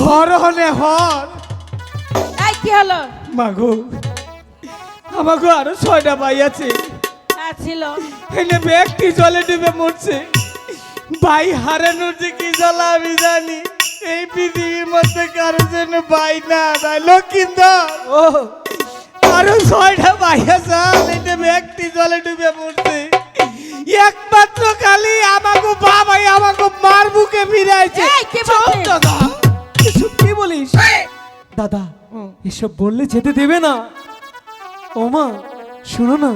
ধরনে হর। এই কি হলো? মাগো আমাকে আরও ছয়টা ভাই আছে। ছিল এনে ব্যক্তি জলে ডুবে মরছে। ভাই হারানোর যে কি জ্বালা আমি জানি। এই পৃথিবীর মধ্যে কারোর জন্য ভাই না ভাই লক্ষিন্দর ও। আরও ছয়টা ভাই আছে এনে ব্যক্তি জলে ডুবে মরছে। একমাত্র খালি আমাকে বাবাই আমাকে মার বুকে ফিরাইছে। এই, বলিস? দাদা এসব বললে যেতে দেবে না। ও মা শুনো না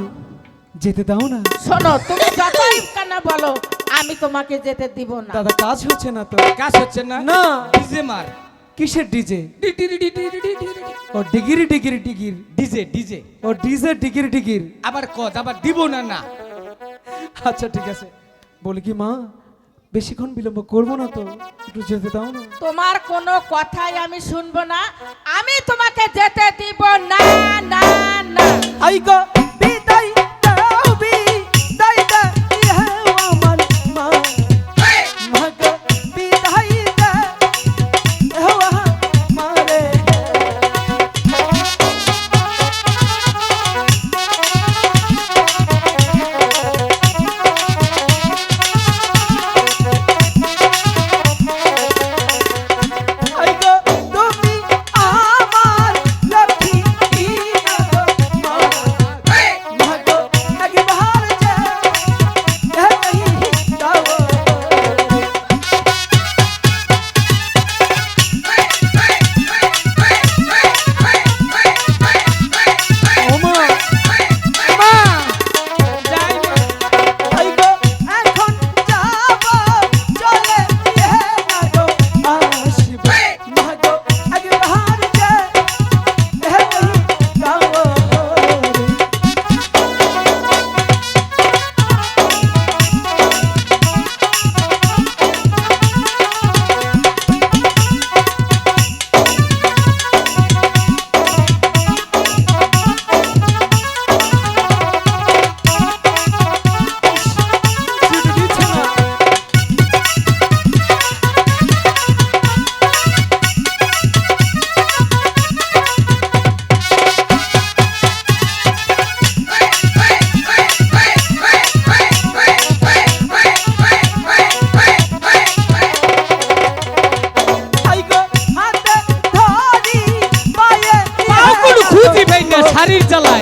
যেতে দাও না। শোনো তুমি যতই কানা বলো আমি তোমাকে যেতে দিব না। দাদা কাজ হচ্ছে না তো। কাজ হচ্ছে না? না। ডিজে মার। কিসের ডিজে? ও ডিগিরি ডিগিরি ডিগির। DJ DJ. ও ডিজে ডিগিরি ডিগির। আবার কদ আবার দিব না না। আচ্ছা ঠিক আছে। বলি কি মা বেশিক্ষণ বিলম্ব করব না তো, একটু যেতে দাও না। তোমার কোনো কথাই আমি শুনব না। আমি তোমাকে যেতে দিব ভাই না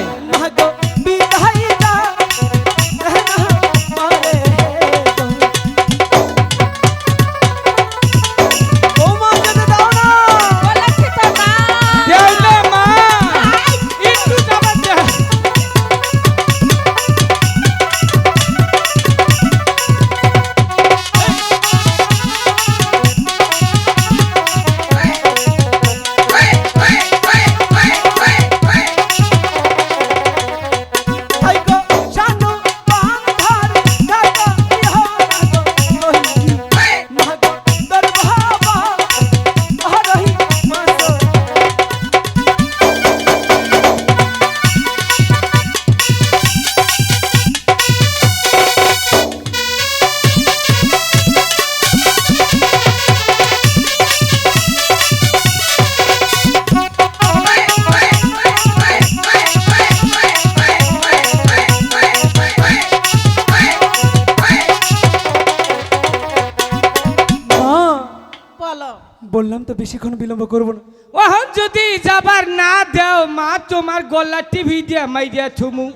বললাম তো বেশিক্ষণ বিলম্ব করব না। ওহন যদি যাবার না দেও মা তোমার গলা টিভি দিয়া মাই দিয়া থুমু।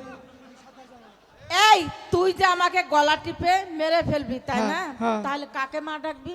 এই তুই যে আমাকে গলা টিপে মেরে ফেলবি তাই হ্যাঁ, না? হ্যাঁ। তাহলে কাকে মা ডাকবি?